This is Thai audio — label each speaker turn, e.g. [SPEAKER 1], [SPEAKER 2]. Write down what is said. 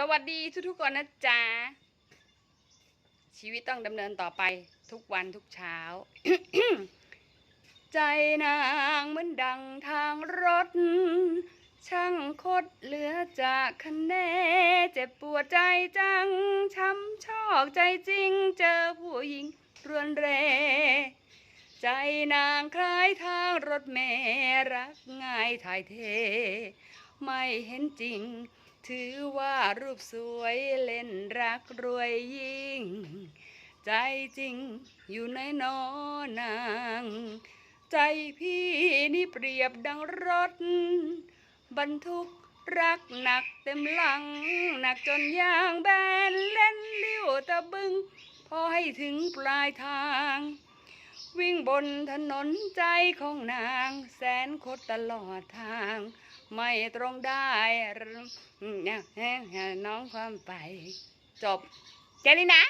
[SPEAKER 1] สวัสดีทุกๆคนนะจ๊ะ ชีวิตต้องดำเนินต่อไปทุกวันทุกเช้า ใจนางเหมือนดังทางรถ ช่างคดเหลือจากคะแนนเจ็บปวดใจจัง ช้ำชอกใจจริง เจอผู้หญิงรวนเร ใจนางคล้ายทางรถเมรักง่ายถ่ายเท ไม่เห็นจริง ถือว่ารูปสวยเล่นรักรวยยิ่ง ใจจริงอยู่ในนอนาง ใจพี่นี่เปรียบดังรถ บรรทุกรักหนักเต็มหลัง หนักจนยางแบนเล่นเลี้ยวตะบึง พอให้ถึงปลายทาง วิ่งบนถนนใจของนาง แสนคดตลอดทาง ไม่ตรงได้น้องความไป จบแค่นี้นะ